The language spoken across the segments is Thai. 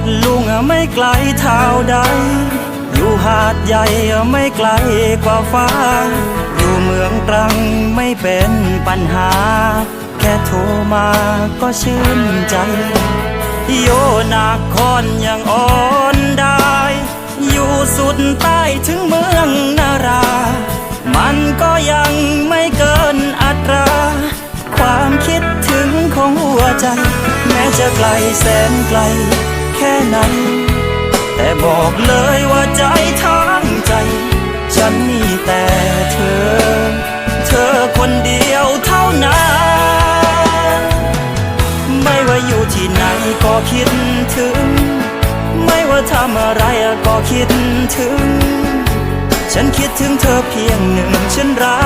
ดลุงไม่ไกลเท่าใด อยู่หาดใหญ่ไม่ไกลกว่าฟ้า อยู่เมืองตรังไม่เป็นปัญหา แค่โทรมาก็ชื่นใจ โยนาคอนยังอ่อนได้ อยู่สุดใต้ถึงเมืองนารา มันก็ยังไม่เกินอัตรา ความคิดถึงของหัวใจ แม้จะไกลแสนไกล แค่ไหน แต่บอกเลยว่าใจทั้งใจ ฉันมีแต่เธอ เธอคนเดียวเท่านั้น ไม่ว่าอยู่ที่ไหนก็คิดถึง ไม่ว่าทำอะไรก็คิดถึง ฉันคิดถึงเธอเพียงหนึ่งฉันรัก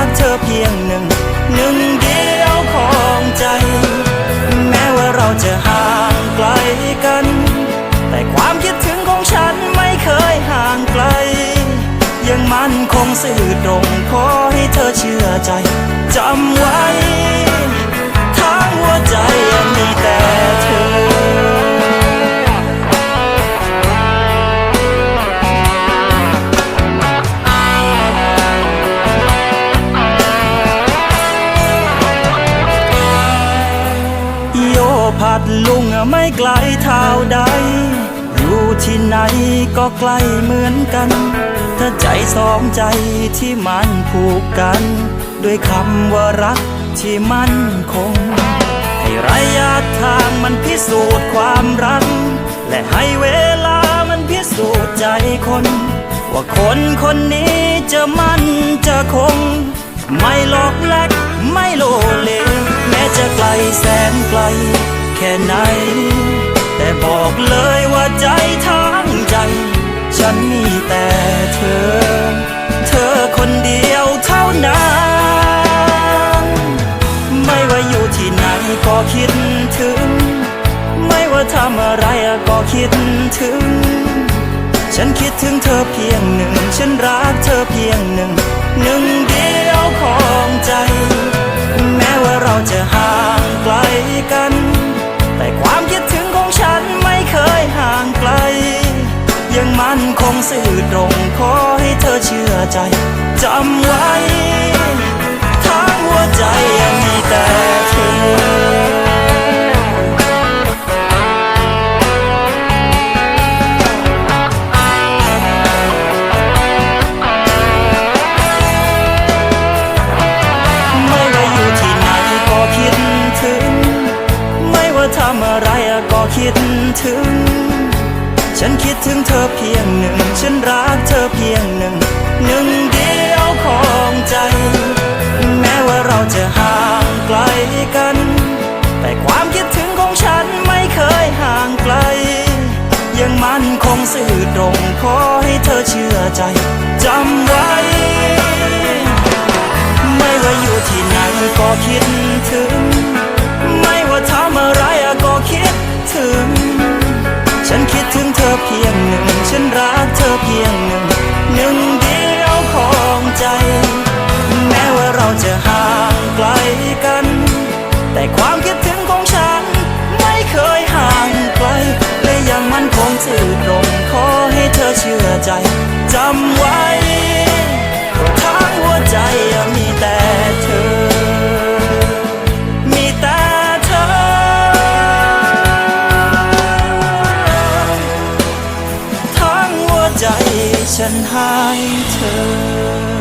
โยพัดลุงไม่ไกลเท่าใด อยู่ที่ไหนก็ใกล้เหมือนกัน ถ้าใจสองใจที่มันผูกกัน ด้วยคำว่ารักที่มั่นคง ให้ระยะทางมันพิสูจน์ความรัก และให้เวลามันพิสูจน์ใจคน ว่าคนคนนี้จะมั่นจะคง ไม่หลอกแลกไม่โลเล แสนไกล แค่ไหน แต่บอกเลยว่าใจทั้งใจ ฉันมีแต่เธอ เธอคนเดียวเท่านั้น ไม่ว่าอยู่ที่ไหนก็คิดถึง ไม่ว่าทำอะไรก็คิดถึง ฉันคิดถึงเธอเพียงหนึ่ง ฉันรักเธอเพียงหนึ่ง หนึ่งเดียวของใจ เราจะห่างไกลกัน แต่ความคิดถึงของฉันไม่เคยห่างไกล ยังมันคงสื่อตรงขอให้เธอเชื่อใจจำไว้ คิดถึง ฉันคิดถึงเธอเพียงหนึ่ง ฉันรักเธอเพียงหนึ่ง หนึ่งเดียวของใจ แม้ว่าเราจะห่างไกลกัน แต่ความคิดถึงของฉันไม่เคยห่างไกล ยังมันคงสื่อตรงขอให้เธอเชื่อใจจำไว้ ไม่ว่าอยู่ที่ไหนก็คิด จะห่างไกลกัน แต่ความคิดถึงของฉัน ไม่เคยห่างไกล และยังมันคงสื่อตรงขอให้เธอเชื่อใจจำไว้ทั้งหัวใจยังมีแต่เธอ มีแต่เธอ ทั้งหัวใจฉันให้เธอ